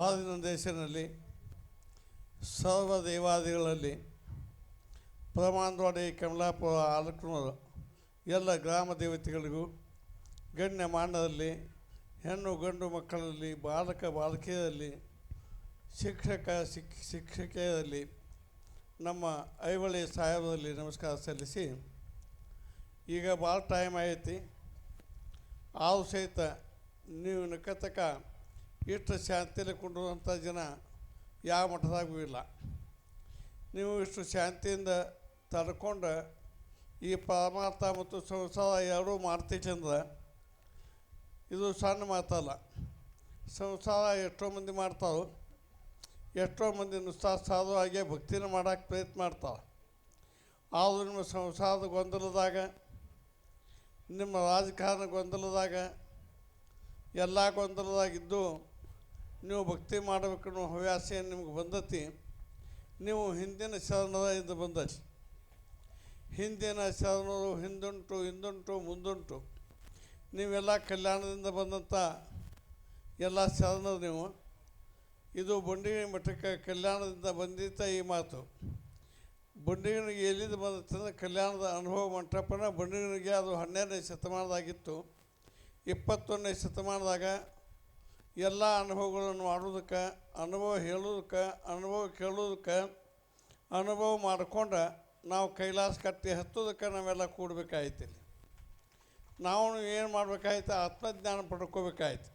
ಆದಿನ ದೇಶದಲ್ಲಿ ಸರ್ವ ದೇವಾದಿಗಳಲ್ಲಿ ಪ್ರಮಾಣವಾಡಿ ಕಮಲಾಪುರ ಆಲಕ್ನೂರು ಎಲ್ಲ ಗ್ರಾಮ ದೇವತೆಗಳಿಗೂ ಗಣ್ಯ ಮಾಂಡದಲ್ಲಿ, ಹೆಣ್ಣು ಗಂಡು ಮಕ್ಕಳಲ್ಲಿ, ಬಾಲಕ ಬಾಲಕಿಯರಲ್ಲಿ, ಶಿಕ್ಷಕ ಶಿಕ್, ಶಿಕ್ಷಕಿಯರಲ್ಲಿ ನಮ್ಮ ಐವಳಿ ಸಾಹೇಬರಲ್ಲಿ ನಮಸ್ಕಾರ ಸಲ್ಲಿಸಿ, ಈಗ ಭಾಳ ಟೈಮ್ ಆಗೈತಿ ಆವು ಸಹಿತ ನೀವು ನಕ್ಕತಕ್ಕ ಇಷ್ಟು ಶಾಂತಿಯಲ್ಲಿ ಕೊಂಡಿರುವಂಥ ಜನ ಯಾವ ಮಠದಾಗೂ ಇಲ್ಲ. ನೀವು ಇಷ್ಟು ಶಾಂತಿಯಿಂದ ತಡ್ಕೊಂಡು ಈ ಪರಮಾರ್ಥ ಮತ್ತು ಸಂಸಾರ ಎರಡೂ ಮಾಡ್ತೀಚಂದ್ರೆ ಇದು ಸಣ್ಣ ಮಾತಲ್ಲ. ಸಂಸಾರ ಎಷ್ಟೋ ಮಂದಿ ಮಾಡ್ತಾವೆ, ಎಷ್ಟೋ ಮಂದಿ ನುಸ್ತಾ ಸಾಧುವಾಗೆ ಭಕ್ತಿನ ಮಾಡೋಕ್ಕೆ ಪ್ರಯತ್ನ ಮಾಡ್ತಾವೆ. ಆದರೂ ನಿಮ್ಮ ಸಂಸಾರದ ಗೊಂದಲದಾಗ, ನಿಮ್ಮ ರಾಜಕಾರಣ ಗೊಂದಲದಾಗ, ಎಲ್ಲ ಗೊಂದಲದಾಗಿದ್ದು ನೀವು ಭಕ್ತಿ ಮಾಡಬೇಕನ್ನೋ ಹವ್ಯಾಸ ಏನು ನಿಮ್ಗೆ ಬಂದತಿ, ನೀವು ಹಿಂದಿನ ಶರಣದಿಂದ ಬಂದತಿ ಹಿಂದಿನ ಶರಣರು ಹಿಂದುಂಟು ಹಿಂದುಂಟು, ಮುಂದುಂಟು. ನೀವೆಲ್ಲ ಕಲ್ಯಾಣದಿಂದ ಬಂದಂಥ ಎಲ್ಲ ಶರಣರು ನೀವು. ಇದು ಬಂಡಿಗೆ ಮಠಕ್ಕೆ ಕಲ್ಯಾಣದಿಂದ ಬಂದಿದ್ದ ಈ ಮಾತು. ಬಂಡಿಗನಿಗೆ ಎಲ್ಲಿಂದ ಬಂದತ್ತಂದ್ರೆ ಕಲ್ಯಾಣದ ಅನುಭವ ಮಂಟಪನ ಬಂಡಿಗನಿಗೆ ಅದು ಹನ್ನೆರಡನೇ ಶತಮಾನದಾಗಿತ್ತು. ಇಪ್ಪತ್ತೊಂದನೇ ಶತಮಾನದಾಗ ಎಲ್ಲ ಅನುಭವಗಳನ್ನು ಮಾಡೋದಕ್ಕೆ, ಅನುಭವ ಹೇಳೋದಕ್ಕೆ, ಅನುಭವ ಕೇಳೋದಕ್ಕೆ, ಅನುಭವ ಮಾಡಿಕೊಂಡು ನಾವು ಕೈಲಾಸ ಕಟ್ಟಿ ಹತ್ತೋದಕ್ಕೆ ನಾವೆಲ್ಲ ಕೂಡಬೇಕಾಯ್ತು ನಾವು ಏನು ಮಾಡಬೇಕಾಯ್ತು? ಆತ್ಮಜ್ಞಾನ ಪಡ್ಕೋಬೇಕಾಯ್ತು.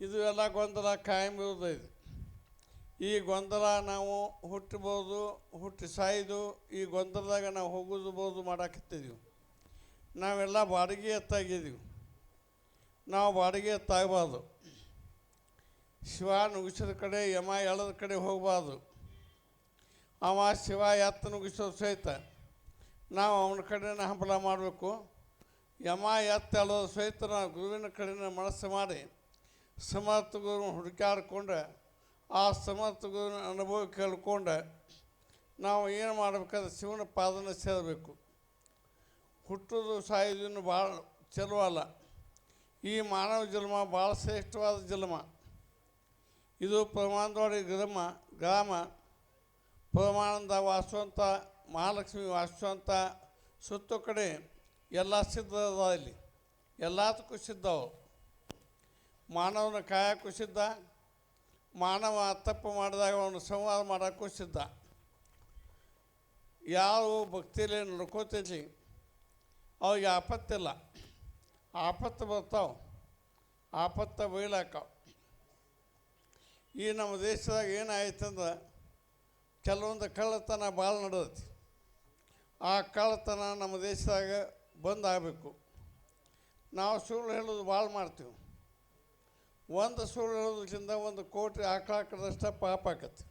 ಇದು ಎಲ್ಲ ಗೊಂದಲ ಕಾಯಂ ಇರೋದು ಇದು. ಈ ಗೊಂದಲ ನಾವು ಹುಟ್ಟಬೋದು ಹುಟ್ಟಿ ಸಾಯ್ದು, ಈ ಗೊಂದಲದಾಗ ನಾವು ಹೋಗೋದು ಬೋದು ಮಾಡಾಕತ್ತಿದ್ದೀವಿ ನಾವೆಲ್ಲ ಬಾಡಿಗೆ ಎತ್ತಾಗಿದ್ದೀವಿ ನಾವು ಬಾಡಿಗೆ ತಾಗಬಾರ್ದು ಶಿವ ನುಗ್ಗಿಸಿದ ಕಡೆ, ಯಮ ಎಳದ ಕಡೆ ಹೋಗಬಾರ್ದು. ಅವ ಶಿವ ಎತ್ತ ನುಗ್ಗಿಸೋದು ಸಹಿತ ನಾವು ಅವನ ಕಡೆನ ಹಂಬಲ ಮಾಡಬೇಕು. ಯಮ ಎತ್ತ ಎಳೋದು ಸಹಿತ ನಾವು ಗುರುವಿನ ಕಡೆನ ಮನಸ್ಸು ಮಾಡಿ ಸಮರ್ಥ ಗುರು ಹುಡುಕಾಡ್ಕೊಂಡು ಆ ಸಮರ್ಥ ಗುರುವಿನ ಅನುಭವ ಕೇಳ್ಕೊಂಡು ನಾವು ಏನು ಮಾಡಬೇಕಾದ್ರೆ ಶಿವನ ಪಾದನ ಸೇರಬೇಕು. ಹುಟ್ಟೋದು ಸಾಯೋದನ್ನು ಭಾಳ ಚಲೋ ಈ ಮಾನವ ಜನ್ಮ ಭಾಳ ಶ್ರೇಷ್ಠವಾದ ಜನ್ಮ. ಇದು ಪ್ರಮಾಣದವಾಡಿ ಗ್ರಾಮ ಗ್ರಾಮ ಪ್ರಮಾಣದ ವಾಸುವಂಥ ಮಹಾಲಕ್ಷ್ಮಿ ವಾಸುವಂಥ ಸುತ್ತ ಕಡೆ ಎಲ್ಲ ಸಿದ್ಧ ಅದ ಇಲ್ಲಿ. ಎಲ್ಲದಕ್ಕೂ ಸಿದ್ಧವು ಮಾನವನ ಕಾಯಕ್ಕೂ ಸಿದ್ಧ. ಮಾನವ ತಪ್ಪು ಮಾಡಿದಾಗ ಅವನು ಸಂವಾದ ಮಾಡೋಕ್ಕೂ ಸಿದ್ಧ. ಯಾರು ಭಕ್ತಿಯಲ್ಲಿ ನಡ್ಕೋತೈತಿ ಅವ್ರಿಗೆ ಆಪತ್ತಿಲ್ಲ. ಆಪತ್ತು ಬರ್ತಾವೆ. ಆಪತ್ತ ಬೀಳಾಕವು ಈ ನಮ್ಮ ದೇಶದಾಗ ಏನಾಯ್ತಂದ್ರೆ ಕೆಲವೊಂದು ಕಳ್ಳತನ ಭಾಳ ನಡೆದೈತಿ. ಆ ಕಳ್ಳತನ ನಮ್ಮ ದೇಶದಾಗ ಬಂದ್ ಆಗಬೇಕು ನಾವು ಸುಳ್ಳು ಹೇಳೋದು ಭಾಳ ಮಾಡ್ತೀವಿ. ಒಂದು ಸುಳ್ಳು ಹೇಳೋದ್ರಿಂದ ಒಂದು ಕೋಟಿ ಆಕಳಾಕದಷ್ಟು ಪಾಪ ಆಕತಿ.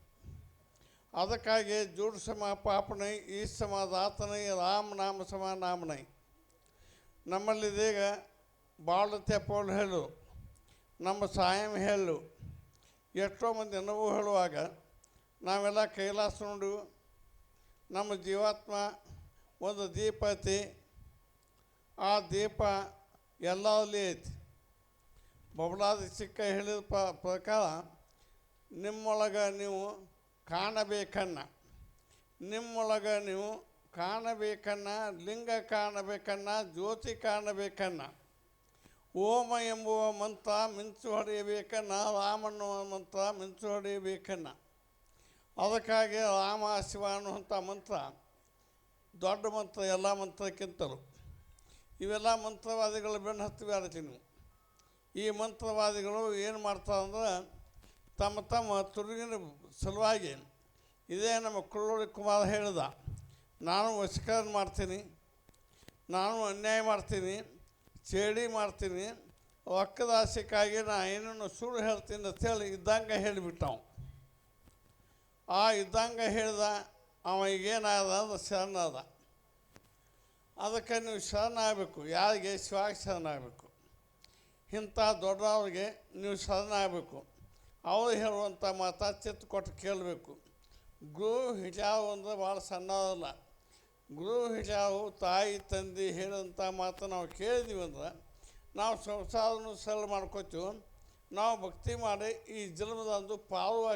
ಅದಕ್ಕಾಗಿ ಜೂಡ್ ಸಮ ಪಾಪನೈ ಈ ಸಮ ದಾತನೈ, ರಾಮ ನಾಮ ಸಮ ನಾಮನೈ. ನಮ್ಮಲ್ಲಿದೀಗ ಬಾಳು ತೆಪ್ಪೋಳು ಹೇಳು, ನಮ್ಮ ಸಾಯಂ ಹೇಳು, ಎಷ್ಟೋ ಮಂದಿ ನೋವು ಹೇಳುವಾಗ ನಾವೆಲ್ಲ ಕೈಲಾಸ ನೋಡು, ನಮ್ಮ ಜೀವಾತ್ಮ ಒಂದು ದೀಪ ಐತಿ, ಆ ದೀಪ ಎಲ್ಲಲ್ಲಿ ಐತಿ. ಬಬಲಾದ ಚಿಕ್ಕ ಹೇಳಿದ ಪ ಪ್ರಕಾರ ನಿಮ್ಮೊಳಗೆ ನೀವು ಕಾಣಬೇಕನ್ನ, ನಿಮ್ಮೊಳಗೆ ನೀವು ಕಾಣಬೇಕನ್ನ, ಲಿಂಗ ಕಾಣಬೇಕನ್ನ, ಜ್ಯೋತಿ ಕಾಣಬೇಕನ್ನ. ಓಮ ಎಂಬುವ ಮಂತ್ರ ಮಿಂಚು ಹೊಡೆಯಬೇಕನ್ನ ರಾಮನ್ನುವ ಮಂತ್ರ ಮಿಂಚು ಹೊಡೆಯಬೇಕನ್ನ. ಅದಕ್ಕಾಗಿ ರಾಮ ಶಿವ ಅನ್ನುವಂಥ ಮಂತ್ರ, ದೊಡ್ಡ ಮಂತ್ರ, ಎಲ್ಲ ಮಂತ್ರಕ್ಕಿಂತಲೂ. ಇವೆಲ್ಲ ಮಂತ್ರವಾದಿಗಳು ಬೆನ್ನು ಹತ್ತಿ ನೀವು. ಈ ಮಂತ್ರವಾದಿಗಳು ಏನು ಮಾಡ್ತಾರಂದ್ರೆ ತಮ್ಮ ತಮ್ಮ ತುರುಗಿನ ಸಲುವಾಗಿ ಇದೇ ನಮ್ಮ ಕುಳ್ಳೂರಿ ಕುಮಾರ್ ಹೇಳಿದ, ನಾನು ವಶೀಕರಣ ಮಾಡ್ತೀನಿ, ನಾನು ಅನ್ಯಾಯ ಮಾಡ್ತೀನಿ ಚೇಡಿ ಮಾಡ್ತೀನಿ ರೊಕ್ಕದ ಆಸೆಕ್ಕಾಗಿ ನಾ ಏನೇನು ಸುಳ್ಳು ಹೇಳ್ತೀನಿ ಅಂತೇಳಿ ಇದ್ದಂಗೆ ಹೇಳಿಬಿಟ್ಟವ. ಆ ಇದ್ದಂಗೆ ಹೇಳ್ದ, ಅವ ಅಂದ್ರೆ ಶರಣ ಅದ ಅದಕ್ಕೆ ನೀವು ಶರಣ ಆಗಬೇಕು, ಯಾರಿಗೆ ಶಿವಾಗಿ ಶರಣ ಆಗಬೇಕು. ಇಂಥ ದೊಡ್ಡವ್ರಿಗೆ ನೀವು ಶರಣ ಆಗಬೇಕು. ಅವರು ಹೇಳುವಂಥ ಮಾತಾ ಚಿತ್ತು ಕೊಟ್ಟು ಕೇಳಬೇಕು. ಗುರು ಹಿಜಾವು ಅಂದರೆ ಭಾಳ ಸಣ್ಣದಲ್ಲ ಗುರು ಹಿಜಾವು ತಾಯಿ ತಂದೆ ಹೇಳಿದಂಥ ಮಾತು ನಾವು ಕೇಳಿದೀವಿ ಅಂದ್ರೆ ನಾವು ಸಂಸಾರವನ್ನು ಸರಳ ಮಾಡ್ಕೋತೀವಿ. ನಾವು ಭಕ್ತಿ ಮಾಡಿ ಈ ಜನ್ಮದ ಒಂದು ಪಾಲ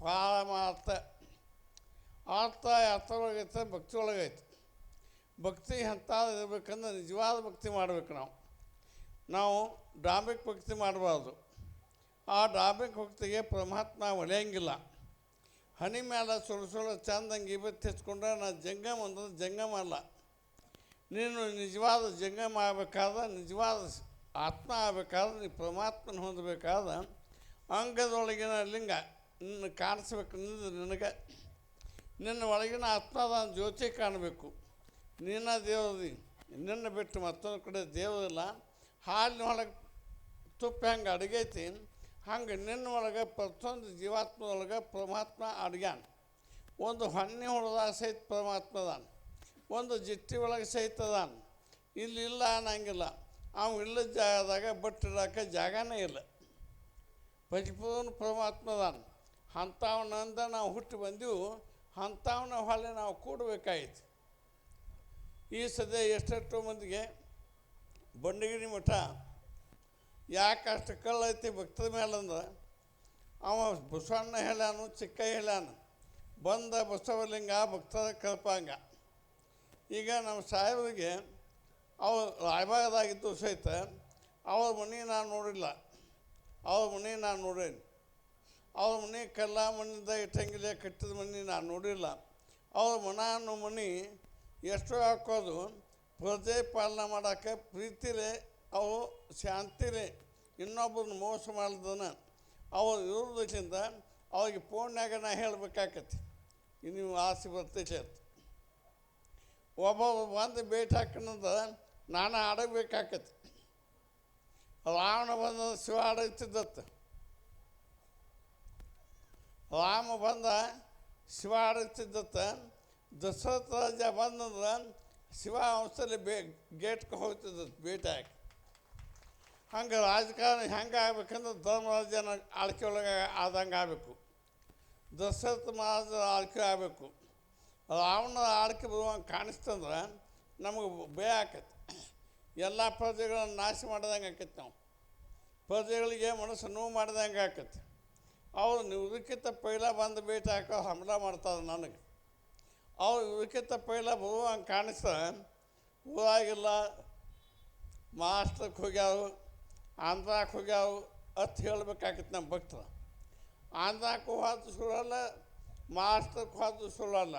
ಪಾರಮಾರ್ಥ ಆರ್ಥ ಯಾತ್ರೊಳಗೈತೆ ಭಕ್ತಿ ಒಳಗೈತೆ. ಭಕ್ತಿ ಎಂಥ ಇರ್ಬೇಕಂದ್ರೆ ನಿಜವಾದ ಭಕ್ತಿ ಮಾಡಬೇಕು ನಾವು. ನಾವು ಡಾಂಬಿಕ್ ಭಕ್ತಿ ಮಾಡಬಾರ್ದು. ಆ ಡಾಂಬಿಕ್ ಭಕ್ತಿಗೆ ಪರಮಾತ್ಮ ಒಲೆಯಂಗಿಲ್ಲ. ಹನಿ ಮೇಲೆ ಸುಳ್ಳು ಸುಳು ಚಂದಂಗೆ ಇವತ್ತು ಹೆಚ್ಕೊಂಡ್ರೆ ನಾ ಜಂಗಮ ಅಂದ್ರೆ ಜಂಗಮ ಅಲ್ಲ. ನೀನು ನಿಜವಾದ ಜಂಗಮ ಆಗಬೇಕಾದ್ರೆ ನಿಜವಾದ ಆತ್ಮ ಆಗಬೇಕಾದ್ರೆ ನೀ ಪರಮಾತ್ಮನ ಹೊಂದಬೇಕಾದ ಅಂಗದೊಳಗಿನ ಲಿಂಗ ನಿನ್ನ ಕಾಣಿಸ್ಬೇಕು ನಿನಗೆ. ನಿನ್ನ ಒಳಗಿನ ಆತ್ಮದ ಜ್ಯೋತಿ ಕಾಣಬೇಕು. ನಿನ್ನ ದೇವದಿ, ನಿನ್ನ ಬಿಟ್ಟು ಮತ್ತೊಂದು ಕಡೆ ದೇವರಿಲ್ಲ ಹಾಲಿನ ಒಳಗೆ ತುಪ್ಪ ಹೆಂಗೆ ಅಡುಗೈತಿ? ಹಂಗೆ ನಿನ್ನ ಒಳಗೆ ಪ್ರತಿಯೊಂದು ಜೀವಾತ್ಮದೊಳಗೆ ಪರಮಾತ್ಮ ಅಡ್ಗ್ಯಾನ ಒಂದು ಹೊನ್ನೆ ಹೊಡೆದಾಗ ಸಹಿತ ಪರಮಾತ್ಮದಾನ ಒಂದು ಜಿಟ್ಟಿ ಒಳಗೆ ಸಹಿತ ಅದಾನ. ಇಲ್ಲಿ ಇಲ್ಲ ಅನ್ನಂಗಿಲ್ಲ. ಅವ ಇಲ್ಲದ ಜಾಗದಾಗ ಬಟ್ಟಿಡಕ್ಕೆ ಜಾಗನೇ ಇಲ್ಲ. ಪರಿಪೂರ್ಣ ಪರಮಾತ್ಮದಾನ ಅಂಥವನಂದ ನಾವು ಹುಟ್ಟಿ ಬಂದೆವು. ಅಂಥವನ ಹೊಳೆ ನಾವು ಕೂಡಬೇಕಾಯಿತು. ಈ ಸದ್ಯ ಎಷ್ಟೆಷ್ಟೋ ಮಂದಿಗೆ ಬಂಡಗಿರಿ ಮಠ ಯಾಕೆ ಅಷ್ಟು ಕಳ್ಳೈತಿ ಭಕ್ತದ ಮೇಲಂದ್ರೆ ಅವ ಬಸವಣ್ಣ ಹೇಳ್ಯಾನು, ಚಿಕ್ಕ ಹೇಳ್ಯಾನು. ಬಂದ ಬಸವಲಿಂಗ ಭಕ್ತದ ಕಲ್ಪಾಂಗ. ಈಗ ನಮ್ಮ ಸಾಹೇಬರಿಗೆ ಅವ್ರು ರಾಯಭಾಗದಾಗಿದ್ದು ಸಹಿತ ಅವ್ರ ಮನೆ ನಾನು ನೋಡಿಲ್ಲ. ಅವ್ರ ಮನೆ ನಾನು ನೋಡೇನಿ. ಅವ್ರ ಮನೆ ಕಲ್ಲ ಮಣ್ಣಿಂದ ಇಟ್ಟಂಗಿಲ್ಲ, ಕಟ್ಟಿದ ಮನೆ ನಾನು ನೋಡಿಲ್ಲ. ಅವ್ರ ಮನ ಅನ್ನೋ ಮನೆ ಎಷ್ಟು ಹಾಕೋದು ಪ್ರಜೆ ಪಾಲನೆ ಮಾಡೋಕ್ಕೆ ಪ್ರೀತಿಲೇ ಅವು ಶಾಂತಿನೇ. ಇನ್ನೊಬ್ಬರನ್ನ ಮೋಸ ಮಾಡಿದನ ಅವು ಇರೋದಕ್ಕಿಂತ ಅವ್ರಿಗೆ ಫೋನ್ಯಾಗ ನಾ ಹೇಳ್ಬೇಕಾಕತಿ. ನೀವು ಆಸೆ ಬರ್ತೈತೆ ಅಂತ. ಒಬ್ಬೊಬ್ಬ ಬಂದು ಭೇಟಿ ಹಾಕಣದ ನಾನು ಆಡಬೇಕಾಕತಿ ರಾವಣ ಬಂದ ಶಿವ ಆಡೈತಿದ್ದತ್ತ ರಾಮ ಬಂದ ಶಿವ ಆಡುತ್ತಿದ್ದತ್ತ ದಶರಥ ರಾಜ ಬಂದಂದ್ರೆ ಶಿವ ಅವಸಲ್ಲಿ ಬೇ ಗೇಟ್ಗೆ ಹೋಗ್ತಿದ್ದತ್ತು ಭೇಟಿ ಹಾಕಿ. ಹಂಗೆ ರಾಜಕಾರಣ ಹೆಂಗೆ ಆಗ್ಬೇಕಂದ್ರೆ ಧರ್ಮರಾಜನ ಆಳ್ಕೆ ಒಳಗೆ ಆದಂಗೆ ಆಗಬೇಕು. ದಶರಥ ಮಹಾರಾಜ ಆಳ್ಕೆ ಆಗಬೇಕು. ರಾವಣ ಆಳ್ಕೆ ಬರುವಂಗೆ ಕಾಣಿಸ್ತಂದ್ರೆ ನಮಗೆ ಭಯ ಆಕೈತಿ. ಎಲ್ಲ ಪ್ರಜೆಗಳನ್ನು ನಾಶ ಮಾಡ್ದಂಗೆ ಆಕೈತಿ ನಾವು. ಪ್ರಜೆಗಳಿಗೆ ಮನಸ್ಸು ನೋವು ಮಾಡ್ದಂಗೆ ಆಕೈತಿ. ಅವ್ರು ಇದಕ್ಕಿಂತ ಪೈಲ ಬಂದು ಭೇಟಿ ಹಾಕೋ ಹಮಲ ಮಾಡ್ತಾರೆ ನನಗೆ. ಅವ್ರು ಇದಕ್ಕಿಂತ ಪೈಲ ಬರುವಂಗೆ ಕಾಣಿಸ್ತಾರೆ. ಊರಾಗಿಲ್ಲ ಮಹಾರಾಷ್ಟ್ರಕ್ಕೆ ಹೋಗ್ಯಾವು ಆಂಧ್ರಕ್ಕೆ ಹೋಗ್ಯಾವು, ಅತ್ ಹೇಳ್ಬೇಕಾಗಿತ್ತು ನಮ್ಮ ಭಕ್ತರು. ಆಂಧ್ರಕ್ಕೆ ಹೋದ ಸುಳ್ಳಲ್ಲ ಮಹಾರಾಷ್ಟ್ರಕ್ಕೆ ಹೋದ ಸುಳ್ಳಲ್ಲ.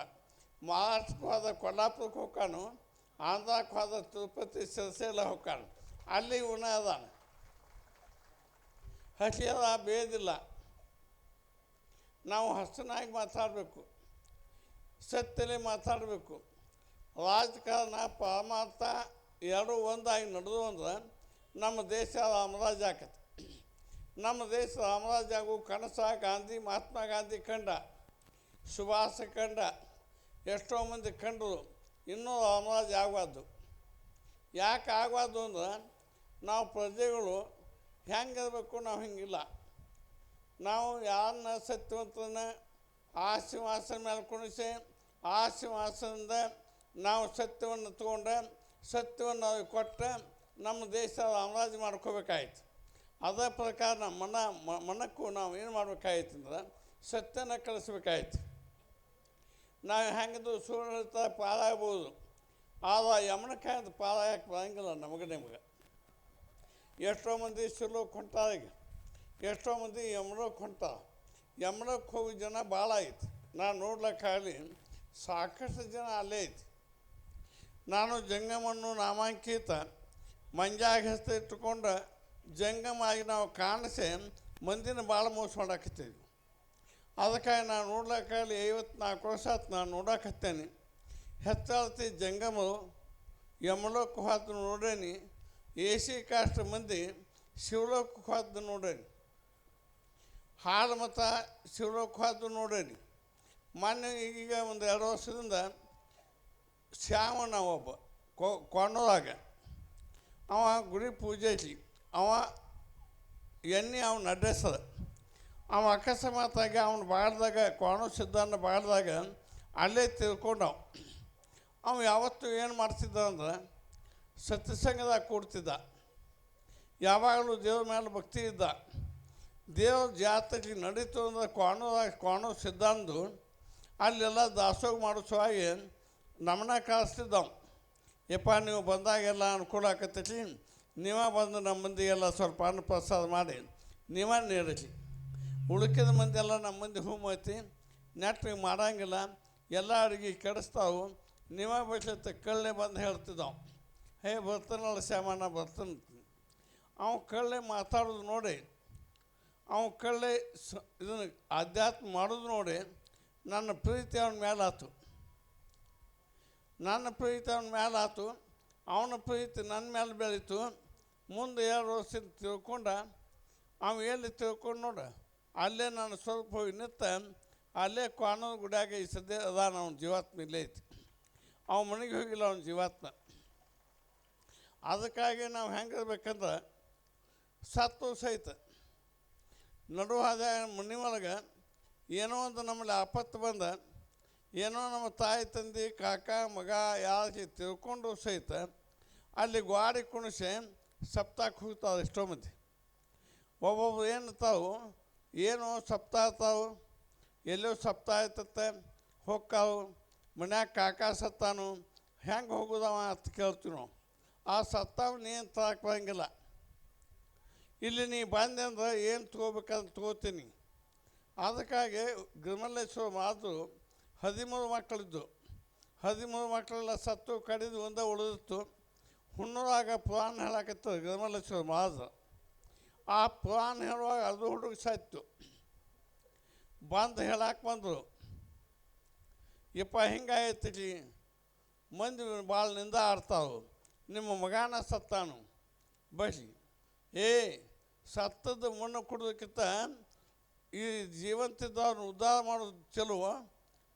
ಮಹಾರಾಷ್ಟ್ರಕ್ಕೆ ಹೋದ ಕೊಲ್ಲಾಪುರಕ್ಕೆ ಹೋಗ್ಕಾನು ಆಂಧ್ರಕ್ಕೆ ಹೋದ ತಿರುಪತಿ ಸಿರಸೆಲ್ಲ ಹೋಗ್ಕಾನು. ಅಲ್ಲಿ ಉಣ ಅದಾನ. ಹಸಿಯದ ಬೇದಿಲ್ಲ. ನಾವು ಹಸನಾಗಿ ಮಾತಾಡಬೇಕು. ಸತ್ಯಲಿ ಮಾತಾಡಬೇಕು. ರಾಜಕಾರಣ ಪರಮಾರ್ಥ ಎರಡು ಒಂದಾಗಿ ನಡೆದು ಅಂದ್ರೆ ನಮ್ಮ ದೇಶ ರಾಮರಾಜ ಆಕತಿ ನಮ್ಮ ದೇಶ ರಾಮರಾಜ ಆಗು ಕನಸ, ಗಾಂಧಿ, ಮಹಾತ್ಮ ಗಾಂಧಿ ಕಂಡ, ಸುಭಾಷ ಕಂಡ, ಎಷ್ಟೋ ಮಂದಿ ಕಂಡರು ಇನ್ನೂ ರಾಮರಾಜ ಆಗಬಾರ್ದು. ಯಾಕೆ ಆಗಬಾರ್ದು ಅಂದ್ರೆ, ನಾವು ಪ್ರಜೆಗಳು ಹೆಂಗಿರಬೇಕು ನಾವು ಹಿಂಗಿಲ್ಲ. ನಾವು ಯಾರನ್ನ ಸತ್ಯವಂತನ ಆ ಸಿಂಹಾಸನ ಮೇಲೆ ಕುಣಿಸಿ ಆ ನಾವು ಸತ್ಯವನ್ನು ತಗೊಂಡ್ರೆ ಸತ್ಯವನ್ನು ಅವ್ರಿಗೆ ಕೊಟ್ಟು ನಮ್ಮ ದೇಶ ರಾಮರಾಜ್ ಮಾಡ್ಕೋಬೇಕಾಯ್ತು. ಅದೇ ಪ್ರಕಾರ ನಮ್ಮ ಮನ ಮನಕ್ಕೂ ನಾವು ಏನು ಮಾಡ್ಬೇಕಾಯ್ತು ಅಂದ್ರೆ ಸತ್ಯನ ಕಳಿಸ್ಬೇಕಾಯ್ತು. ನಾವು ಹೆಂಗಿದ್ರು ಸುಳ್ಳಿತ ಪಾಲಾಗ್ಬೋದು. ಆದ ಯಮನಕಾಯ್ದು ಪಾಲಾಗಕ್ಕೆ ಬರಂಗಿಲ್ಲ ನಮಗೆ ನಿಮಗೆ. ಎಷ್ಟೋ ಮಂದಿ ಸುಲೋ ಹೊಂಟಾರ ಈಗ. ಎಷ್ಟೋ ಮಂದಿ ಯಮನಕ್ಕೆ ಹೊಂಟ ಯಮನಕ್ಕೆ ಹೋಗಿ ಜನ ಭಾಳ ಐತಿ. ನಾನು ನೋಡ್ಲಿಕ್ಕಾಗಲಿ ಸಾಕಷ್ಟು ಜನ ಅಲ್ಲೇ ಐತಿ. ನಾನು ಜಂಗಮನ್ನು ನಾಮಾಂಕಿತ ಮಂಜಾಗ ಹಸ್ತ ಇಟ್ಟುಕೊಂಡು ಜಂಗಮಾಗಿ ನಾವು ಕಾಣಿಸಿ ಮಂದಿನ ಭಾಳ ಮೋಸ ಮಾಡಾಕತ್ತೀವಿ ಅದಕ್ಕಾಗಿ ನಾನು ನೋಡ್ಲಿಕ್ಕಾಗಲಿ ಐವತ್ನಾಲ್ಕು ವರ್ಷ ಆತು ನಾನು ನೋಡಾಕತ್ತೇನೆ. ಹೆಚ್ಚಾಳ್ತಿ ಜಂಗಮರು ಯಮಲೋಕ ಹೋದ ನೋಡೇನಿ, ಎ ಸಿ ಕಾಸ್ಟ್ ಮಂದಿ ಶಿವಲೋಕ ಹೋದ ನೋಡೇನಿ. ಹಾಳು ಮತ್ತು ಶಿವಲೋಕ ಹೋದ ನೋಡೇನಿ. ಮೊನ್ನೆ ಈಗ ಒಂದು ಎರಡು ವರ್ಷದಿಂದ ಶ್ಯಾಮಣ್ಣ ಒಬ್ಬ ಕೊಂಡದಾಗ ಅವ ಗುಡಿ ಪೂಜೆ ಐತಿ ಅವ ಎಣ್ಣೆ ಅವ್ನ ನಡೆಸದ ಅವ ಅಕಸ್ಮಾತಾಗಿ ಅವ್ನು ಬಾಡ್ದಾಗ ಕೋಣ ಸಿದ್ಧನ ಬಾಡ್ದಾಗ ಅಲ್ಲೇ ತಿಳ್ಕೊಂಡವ. ಅವ ಯಾವತ್ತೂ ಏನು ಮಾಡ್ತಿದ್ದ ಅಂದ್ರೆ ಸತ್ಯಸಂಗದಾಗ ಕೂಡ್ತಿದ್ದ. ಯಾವಾಗಲೂ ದೇವ್ರ ಮೇಲೆ ಭಕ್ತಿ ಇದ್ದ. ದೇವ್ರ ಜಾತ್ರೆಗೆ ನಡೀತು ಅಂದ್ರೆ ಕೋಣದಾಗ ಕೋಣ ಸಿದ್ಧಾಂದು ಅಲ್ಲೆಲ್ಲ ದಾಸೋಗ ಮಾಡಿಸುವಾಗಿ ನಮನ ಕಾಯಿಸ್ತಿದ್ದವು ಯಪ್ಪ, ನೀವು ಬಂದಾಗೆಲ್ಲ ಅನುಕೂಲ ಆಕತ್ತೈತಿ ನೀವ ಬಂದು ನಮ್ಮ ಮಂದಿಗೆಲ್ಲ ಸ್ವಲ್ಪ ಅನ್ನ ಪ್ರಸಾದ ಮಾಡಿ ನೀವ ನೀಡಲಿ ಉಳುಕಿದ ಮಂದಿ ಎಲ್ಲ ನಮ್ಮ ಮಂದಿ ಹೂಮ್ ಐತಿ ನೆಟ್ಟಿಗೆ ಮಾಡಂಗಿಲ್ಲ, ಎಲ್ಲ ಅಡುಗೆ ಕೆಡಿಸ್ತಾವು. ನೀವ ಬೈಸತ್ತ ಕಳ್ಳೆ ಬಂದು ಹೇಳ್ತಿದ್ದಾವೆ. ಹೇ, ಬರ್ತಾನಲ್ಲ ಶ್ಯಾಮಣ್ಣ, ಬರ್ತಾನೆ. ಅವ ಕಳ್ಳೆ ಮಾತಾಡೋದು ನೋಡಿ, ಅವ ಕಳ್ಳೆ ಸ, ಇದನ್ನು ಅಧ್ಯಾತ್ಮ ಮಾಡೋದು ನೋಡಿ, ನನ್ನ ಪ್ರೀತಿ ಅವನ ಮೇಲೆ ನನ್ನ ಪ್ರೀತಿ ಅವನ ಮೇಲೆ ಆತು, ಅವನ ಪ್ರೀತಿ ನನ್ನ ಮೇಲೆ ಬೆಳೀತು. ಮುಂದೆ ಎರಡು ವರ್ಷ ತಿಳ್ಕೊಂಡ, ಅವ ಎಲ್ಲಿ ತಿಳ್ಕೊಂಡು ನೋಡ, ಅಲ್ಲೇ ನಾನು ಸ್ವಲ್ಪ ಹೋಗಿ ನಿಂತ, ಅಲ್ಲೇ ಕಾನೂನು ಗುಡಿಯಾಗ ಈ ಸದ್ಯ ಅದಾನ ಅವ್ನ ಜೀವಾತ್ಮ ಇಲ್ಲೇ ಐತಿ. ಅವ ಮನೆಗೆ ಹೋಗಿಲ್ಲ ಅವನ ಜೀವಾತ್ಮ. ಅದಕ್ಕಾಗಿ ನಾವು ಹೆಂಗಿರ್ಬೇಕಂದ್ರೆ ಸತ್ತು ಸಹಿತ ನಡುವಾದ ಮನೆ ಒಳಗೆ ಏನೋ ಒಂದು ನಮ್ಮಲ್ಲಿ ಆಪತ್ತು ಬಂದ ಏನೋ ನಮ್ಮ ತಾಯಿ, ತಂದೆ, ಕಾಕ, ಮಗ, ಯಾರು ತಿಳ್ಕೊಂಡು ಸಹಿತ ಅಲ್ಲಿ ಗ್ವಾಡಿ ಕುಣಿಸಿ ಸಪ್ತಾಕ್ ಹೋಗ್ತಾವೆ ಎಷ್ಟೋ ಮಂದಿ. ಒಬ್ಬೊಬ್ರು ಏನು ತಾವು ಏನೋ ಸಪ್ತಾಹ ತಾವು, ಎಲ್ಲೋ ಸಪ್ತಾಹ ಆಯ್ತತ್ತೆ ಹೊಕ್ಕಾವು ಮನ್ಯಾಗ ಕಾಕ ಸತ್ತಾನು, ಹೆಂಗೆ ಹೋಗೋದವ ಅಂತ ಕೇಳ್ತೀವಿ ನಾವು. ಆ ಸತ್ತಾವ ನೀನು ತರಕ್ಕೆ ಬರಂಗಿಲ್ಲ ಇಲ್ಲಿ ನೀ ಬಂದೆ ಅಂದ್ರೆ ಏನು ತೊಗೋಬೇಕಂತ ತೊಗೋತೀನಿ. ಅದಕ್ಕಾಗಿ ಗಿರಿಮಲ್ಲೇಶ್ವರ ಮಾತು ಹದಿಮೂರು ಮಕ್ಕಳಿದ್ದು. ಹದಿಮೂರು ಮಕ್ಕಳೆಲ್ಲ ಸತ್ತು ಕಡಿದು ಒಂದೇ ಉಳಿದಿತ್ತು. ಹುಣ್ಣೂರಾಗ ಪುರಾಣ ಹೇಳಕತ್ತು ಗಮಲಕ್ಷ್ಮಿ ಮಹಾರಾಜ. ಆ ಪುರಾಣ ಹೇಳುವಾಗ ಅದು ಹುಡುಗ ಸಾಯ್ತು ಬಂದು ಹೇಳಕ್ಕೆ ಬಂದರು ಯಪ್ಪ ಹಿಂಗಾಯ್ತಿಲಿ ಮಂದಿ ಭಾಳ ನಿಂದ ಆಡ್ತಾವು. ನಿಮ್ಮ ಮಗನ ಸತ್ತಾನು. ಬಸಿ ಏ ಸತ್ತದ ಮಣ್ಣು ಕುಡ್ದಕ್ಕಿಂತ ಈ ಜೀವಂತಿದ್ದವ್ರನ್ನ ಉದ್ಧಾರ ಮಾಡೋದು ಚಲೋ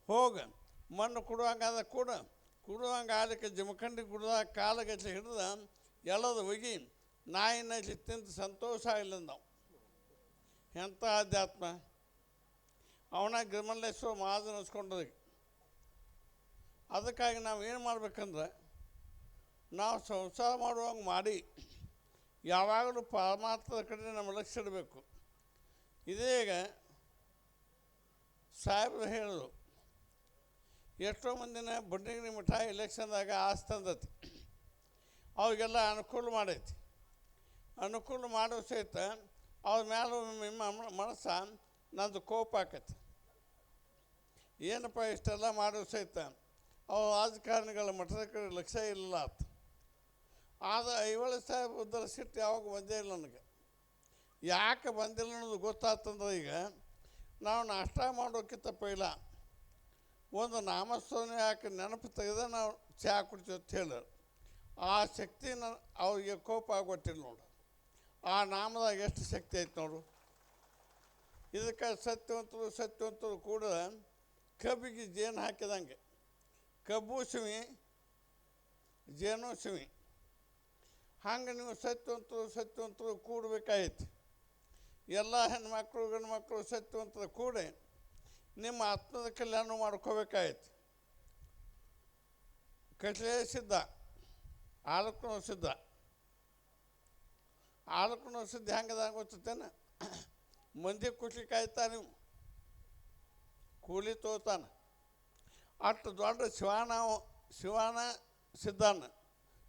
ಹೋಗ, ಮಣ್ಣು ಕೊಡುವಂಗಾದ ಕೂಡ. ಕುಡುವಂಗೆ ಆದಕ್ಕೆ ಜಮಖಂಡಿ ಕುಡ್ದಾಗ ಕಾಲಗಚ್ಚಿ ಹಿಡ್ದ, ಎಲ್ಲದ ಒಗಿ, ನಾಯಿನಲ್ಲಿ ತಿಂದು ಸಂತೋಷ ಆಗಿಲ್ಲ ನಾವು ಎಂಥ ಆಧ್ಯಾತ್ಮ? ಅವನ ಗಿರಿಮಲ್ಲೇಶ್ವರ ಮಹಾಜನ ಅದಕ್ಕಾಗಿ ನಾವು ಏನು ಮಾಡ್ಬೇಕಂದ್ರೆ, ನಾವು ಸಂಸಾರ ಮಾಡುವಂಗೆ ಮಾಡಿ, ಯಾವಾಗಲೂ ಪರಮಾತ್ಮದ ಕಡೆ ನಮ್ಮ ಲಕ್ಷ ಇಡಬೇಕು. ಇದೀಗ ಸಾಹೇಬರು ಹೇಳಿದ್ರು ಎಷ್ಟೋ ಮಂದಿನ ಬಡ್ಡಿಗಿರಿ ಮಠ ಎಲೆಕ್ಷನ್ದಾಗ ಆಸ್ತಿ ತಂದತಿ. ಅವ್ರಿಗೆಲ್ಲ ಅನುಕೂಲ ಮಾಡೈತಿ. ಅನುಕೂಲ ಮಾಡೋ ಸಹಿತ ಅವ್ರ ನಿಮ್ಮ ಮನಸ್ಸ ನಂದು ಕೋಪ ಆಕತಿ. ಏನಪ್ಪ ಇಷ್ಟೆಲ್ಲ ಮಾಡೋ ಸಹಿತ ಅವು ರಾಜಕಾರಣಿಗಳ ಮಠದ ಕಡೆ ಲಕ್ಷ್ಯ ಇಲ್ಲ ಆತ ಆದ ಐವಳು ಉದ್ದರ ಸಿಟ್ಟು ಯಾವಾಗ ಬಂದೇ ಇಲ್ಲ ನನಗೆ. ಯಾಕೆ ಬಂದಿಲ್ಲ ಅನ್ನೋದು ಗೊತ್ತಾತಂದ್ರೆ ಈಗ ನಾವು ನಾಷ್ಟ ಮಾಡೋಕ್ಕಿಂತ ಪೈಲ ಒಂದು ನಾಮಸ್ಮರಣೆ ಹಾಕಿ ನೆನಪು ತೆಗೆದ ನಾವು ಚಹಾ ಕುಡ್ತೀವಿ ಅಂತ ಹೇಳಿದ್ರು. ಆ ಶಕ್ತಿ ನ ಅವ್ರಿಗೆ ಕೋಪ ಆಗೋಟ್ಟಿಲ್ಲ ನೋಡು. ಆ ನಾಮದಾಗ ಎಷ್ಟು ಶಕ್ತಿ ಐತೆ ನೋಡು. ಇದಕ್ಕೆ ಸತ್ಯವಂತರು ಸತ್ಯವಂತರು ಕೂಡ ಕಬ್ಬಿಗೆ ಜೇನು ಹಾಕಿದಂಗೆ. ಕಬ್ಬು ಸಿಮಿ ಜೇನು ಸಿಮಿ ಹಂಗೆ ನೀವು ಸತ್ಯವಂತರು ಸತ್ಯವಂತರು ಕೂಡಬೇಕಾಯ್ತು. ಎಲ್ಲ ಹೆಣ್ಮಕ್ಳು ಗಂಡು ಮಕ್ಕಳು ಸತ್ಯವಂತರು ಕೂಡಿ ನಿಮ್ಮ ಆತ್ಮದ ಕಲ್ಯಾಣ ಮಾಡ್ಕೋಬೇಕಾಯ್ತು. ಕಟ್ಲೆ ಸಿದ್ಧ ಆಲಕ್ಕೂ ಸಿದ್ಧ. ಆಲಕ್ಕೂ ಸಿದ್ಧ ಹೆಂಗದ ಗೊತ್ತೇನು ಮಂದಿ ಖುಷಿ ಕಾಯ್ತಾ ಕೂಲಿ ತೋತಾನ. ಅಷ್ಟು ದೊಡ್ಡ ಶಿವಾನ ಶಿವಾನ ಸಿದ್ಧಾನ.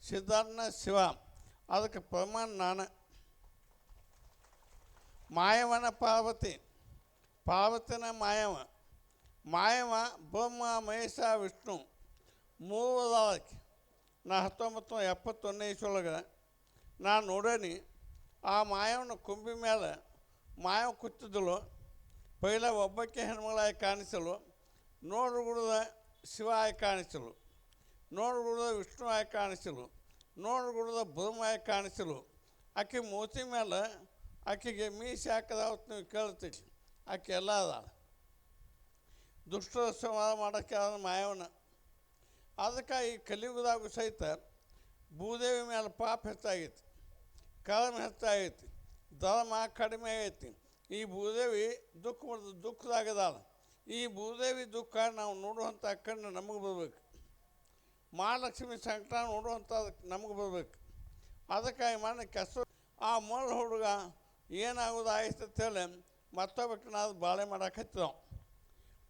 ಸಿದ್ಧಾನ ಶಿವ. ಅದಕ್ಕೆ ಪ್ರಮಾಣ ನಾನು. ಮಾಯವನ ಪಾರ್ವತಿ. ಪಾರ್ವತಿನ ಮಾಯವ. ಮಾಯವ ಬ್ರಹ್ಮ ಮಹೇಶ, ವಿಷ್ಣು ಮೂರು ಅದಾಳಕ್ಕೆ ನಾ ಹತ್ತೊಂಬತ್ತು ನೂರ ಎಪ್ಪತ್ತೊಂದನೇ ಇಸೊಳಗೆ ನಾನು ನೋಡೇನಿ, ಆ ಮಾಯವನ ಕುಂಬಿ ಮೇಲೆ ಮಾಯವ ಕುತ್ತಿದ್ಲು ಪೈಲ ಒಬ್ಬಕ್ಕೆ ಹೆಣ್ಮಗಳಾಗಿ ಕಾಣಿಸಲು, ನೋಡುಗುಡದ ಶಿವ ಆಗಿ ಕಾಣಿಸಲು, ನೋಡುಗುಡದ ವಿಷ್ಣು ಆಗಿ ಕಾಣಿಸಲು, ನೋಡುಗುಡದ ಬ್ರಹ್ಮ ಆಗಿ ಕಾಣಿಸಲು, ಆಕೆ ಮೂತಿ ಮೇಲೆ ಆಕೆಗೆ ಮೀಸಿ ಹಾಕದ ಹೊತ್ತು ನೀವು ಕೇಳ್ತೀವಿ ಆಕೆ ಎಲ್ಲ ಅದ ದುಷ್ಟ ಸಂವಾದ ಮಾಡೋಕ್ಕೆ ಮಾಯವನ ಅದಕ್ಕೆ ಈ ಕಲಿಯುಗದಾಗೂ ಸಹಿತ ಭೂದೇವಿ ಮೇಲೆ ಪಾಪ ಹೆಚ್ಚಾಗೈತಿ, ಕರ್ಮ ಹೆಚ್ಚಾಗೈತಿ, ಧರ್ಮ ಕಡಿಮೆ ಆಗೈತಿ. ಈ ಭೂದೇವಿ ದುಃಖ ದುಃಖದಾಗದಾಳ. ಈ ಭೂದೇವಿ ದುಃಖ ನಾವು ನೋಡುವಂಥ ಕಣ್ಣು ನಮಗೆ ಬರಬೇಕು. ಮಹಾಲಕ್ಷ್ಮಿ ಸಂಕಟ ನೋಡುವಂಥ ನಮಗೆ ಬರಬೇಕು. ಅದಕ್ಕಾಗಿ ಮನೆ ಕೆಸ, ಆ ಮೊಳ ಹುಡುಗ ಏನಾಗೋದು ಆಯ್ತು ಅಂತೇಳಿ ಮತ್ತೊಬ್ಬಕ್ಕೆ ನಾವು ಬಾಳೆ ಮಾಡಾಕತ್ತಿದ್ದವು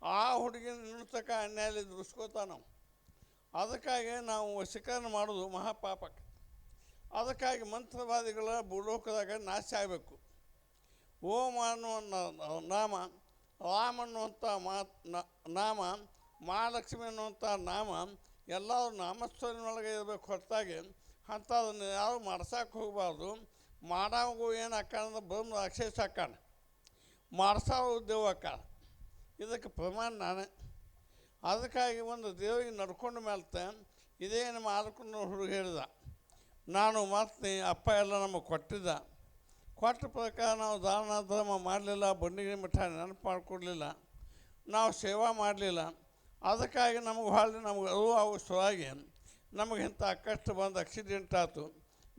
ಆ ಹುಡುಗಿನ ನಿಲ್ತಕ್ಕ ಅನ್ಯಾಯ ದುರ್ಸ್ಕೋತಾವ ನಾವು ಅದಕ್ಕಾಗಿ ನಾವು ವಶೀಕರಣ ಮಾಡೋದು ಮಹಾಪಾಪಕ್ಕೆ. ಅದಕ್ಕಾಗಿ ಮಂತ್ರವಾದಿಗಳ ಭೂಲೋಕದಾಗ ನಾಶ ಆಗಬೇಕು. ಓಮ ಅನ್ನುವ ನಾಮ, ರಾಮ್ ಅನ್ನುವಂಥ ಮಾತ್ ನಾಮ, ಮಹಾಲಕ್ಷ್ಮಿ ಅನ್ನುವಂಥ ನಾಮ, ಎಲ್ಲರೂ ನಾಮಸ್ವರಿನೊಳಗೆ ಇರಬೇಕು ಹೊರತಾಗಿ ಅಂಥದನ್ನು ಯಾರು ಮಾಡ್ಸಕ್ಕೆ ಹೋಗಬಾರ್ದು. ಮಾಡಾಗೂ ಏನು ಅಂದ್ರೆ ಬಂದು ರಾಕ್ಷಸ ಹಾಕಾಣ ಮಾಡ್ಸೋ ಉದ್ಯೋಗ ಹಾಕಾಣ ಇದಕ್ಕೆ ಪ್ರಮಾಣ ನಾನೇ. ಅದಕ್ಕಾಗಿ ಒಂದು ದೇವರಿಗೆ ನಡ್ಕೊಂಡು ಮೇಲ್ತೆ ಇದೇನು ಆದಕೊಂಡು ಹುಡುಗ ಹೇಳಿದ, ನಾನು ಮತ್ತೆ ಅಪ್ಪ ಎಲ್ಲ ನಮಗೆ ಕೊಟ್ಟಿದ್ದ. ಕೊಟ್ಟ ಪ್ರಕಾರ ನಾವು ದಾನ ಧರ್ಮ ಮಾಡಲಿಲ್ಲ, ಬಂಡಿಗೆ ಮಠ ನೆನಪು ಮಾಡಿಕೊಡ್ಲಿಲ್ಲ ನಾವು ಸೇವಾ ಮಾಡಲಿಲ್ಲ. ಅದಕ್ಕಾಗಿ ನಮಗೆ ಹಾಳೆ ನಮಗೆ ಅವು ಅವು ನಮಗೆ ಇಂಥ ಕಷ್ಟ ಬಂದು ಆಕ್ಸಿಡೆಂಟ್ ಆಯ್ತು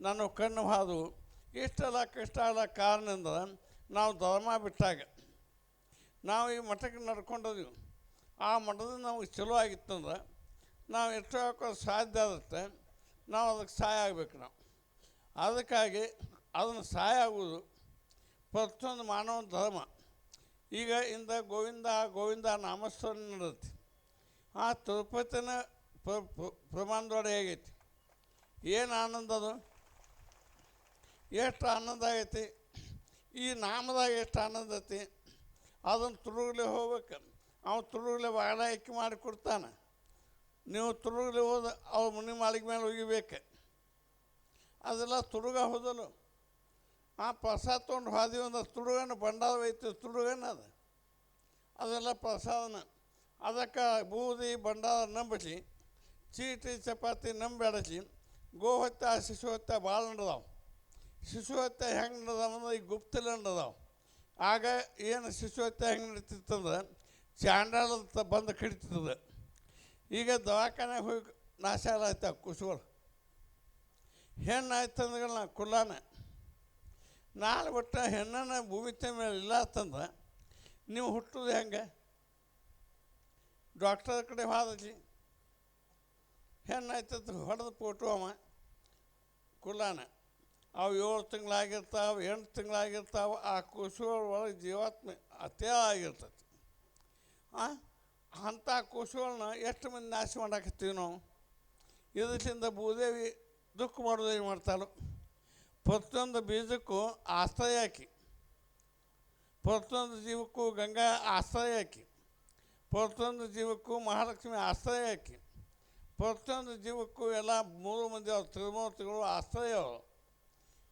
ನಾನು ಕಣ್ಣು ಹಾದು, ಇಷ್ಟೆಲ್ಲ ಕಷ್ಟ ಆದ ಕಾರಣದಿಂದ ನಾವು ಧರ್ಮ ಬಿಟ್ಟಾಗ ನಾವು ಈ ಮಠಕ್ಕೆ ನಡ್ಕೊಂಡೋದ್ವಿ ಆ ಮಠದ ನಮಗೆ ಚಲೋ ಆಗಿತ್ತಂದ್ರೆ ನಾವು ಎಷ್ಟು ಹಾಕೋ ಸಾಧ್ಯ ಆಗುತ್ತೆ ನಾವು ಅದಕ್ಕೆ ಸಹಾಯ ಆಗಬೇಕು ನಾವು. ಅದಕ್ಕಾಗಿ ಅದನ್ನು ಸಹಾಯ ಆಗುವುದು ಪ್ರತಿಯೊಂದು ಮಾನವ ಧರ್ಮ. ಈಗ ಇಂದ ಗೋವಿಂದ ಗೋವಿಂದ ನಾಮಸ್ಮರಣೆ ನಡೆದೈತಿ. ಆ ತಿರುಪತಿನ ಪ್ರ- ಪ್ರ- ಪ್ರಮಾಣದೊಡೆ ಹೇಗೈತಿ ಏನು ಆನಂದ ಅದು? ಎಷ್ಟು ಆನಂದ ಆಗೈತಿ? ಈ ನಾಮದಾಗ ಎಷ್ಟು ಆನಂದ ಐತಿ? ಅದನ್ನು ತುರುಗಲಿ ಹೋಗ್ಬೇಕು. ಅವ್ನು ತುರುಗಲಿ ಆಯ್ಕೆ ಮಾಡಿ ಕೊಡ್ತಾನೆ. ನೀವು ತುರುಗಲಿ ಹೋದ ಅವ್ರ ಮನೆ ಮಾಳಿಗೆ ಮೇಲೆ ಒಗಿಬೇಕು. ಅದೆಲ್ಲ ತುರುಗ ಹೋದಲು ಆ ಪ್ರಸಾದ ತೊಗೊಂಡು ಹಾದಿ ಒಂದು ತುಡುಗನ ಬಂಡಾದ ಒಯ್ತು ತುಡುಗನ ಅದು. ಅದೆಲ್ಲ ಪ್ರಸಾದನ. ಅದಕ್ಕೆ ಬೂದಿ ಬಂಡಾದ ನಂಬಿಸಿ, ಚೀಟಿ, ಚಪಾತಿ ನಂಬಿ ಗೋ ಹೊತ್ತ ಶಿಶು ಹತ್ಯೆ ಭಾಳ ನಡೆದಾವೆ. ಶಿಶು ಹತ್ಯೆ ಹೆಂಗೆ ನಡೆದಾವ ಅಂದ್ರೆ ಈ ಗುಪ್ತಲೆ ನಡೆದಾವೆ. ಆಗ ಏನು ಶಿಶು ಹತ್ಯೆ ಹೆಂಗೆ ನಡೀತಿತ್ತಂದ್ರೆ ಚಾಂಡಾಲ ಬಂದು ಕಡಿತದ. ಈಗ ದವಾಖಾನೆ ಹೋಗಿ ನಾಶ ಆಯ್ತಾವ ಕುಸುಗಳು. ಹೆಣ್ಣು ಆಯ್ತು ಅಂದ್ರೆ ನಾ ಕುಲ್ಲಾನ ನಾಳೆ ಬಿಟ್ಟು ಹೆಣ್ಣನ ಭೂಮಿ ಮೇಲೆ ಇಲ್ಲ ಅಂತಂದ್ರೆ ನೀವು ಹುಟ್ಟುದು ಹೆಂಗೆ? ಡಾಕ್ಟರ್ ಕಡೆ ಹಾದಿ ಹೆಣ್ಣು ಆಯ್ತಂದ್ರೆ ಹೊಡೆದು ಅವ. ಕುಲ್ಲಾನ ಅವು ಏಳು ತಿಂಗಳಾಗಿರ್ತಾವೆ, ಎಂಟು ತಿಂಗಳಾಗಿರ್ತಾವೆ, ಆ ಕುಸುಗಳ ಒಳಗೆ ಜೀವಾತ್ಮ ಅತೇ ಆಗಿರ್ತೈತಿ. ಅಂಥ ಕುಸುಗಳನ್ನ ಎಷ್ಟು ಮಂದಿ ನಾಶ ಮಾಡಾಕತ್ತೀವಿ ನಾವು? ಇದರಿಂದ ಭೂದೇವಿ ದುಃಖ ಮಾಡೋದೇ ಮಾಡ್ತಾಳು? ಪ್ರತಿಯೊಂದು ಬೀಜಕ್ಕೂ ಆಶ್ರಯ ಹಾಕಿ. ಪ್ರತಿಯೊಂದು ಜೀವಕ್ಕೂ ಗಂಗಾ ಆಶ್ರಯ ಹಾಕಿ. ಪ್ರತಿಯೊಂದು ಜೀವಕ್ಕೂ ಮಹಾಲಕ್ಷ್ಮಿ ಆಶ್ರಯ ಹಾಕಿ. ಪ್ರತಿಯೊಂದು ಜೀವಕ್ಕೂ ಎಲ್ಲ ಮೂರು ಮಂದಿ ಅವ್ರು, ತ್ರಿಮೂರ್ತಿಗಳು ಆಶ್ರಯ ಅವರು.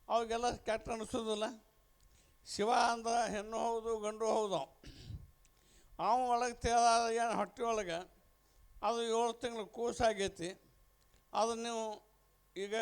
ಅವಾಗೆಲ್ಲ ಕೆಟ್ಟ ಅನಿಸೋದಿಲ್ಲ. ಶಿವ ಅಂದ್ರೆ ಹೆಣ್ಣು ಹೌದು, ಗಂಡು ಹೌದು. ಅವ ಒಳಗೆ ತೇಲಾದ ಏನು ಹೊಟ್ಟೆ ಒಳಗೆ ಅದು ಏಳು ತಿಂಗಳು ಕೂಸಾಗೈತಿ. ಅದು ನೀವು ಈಗ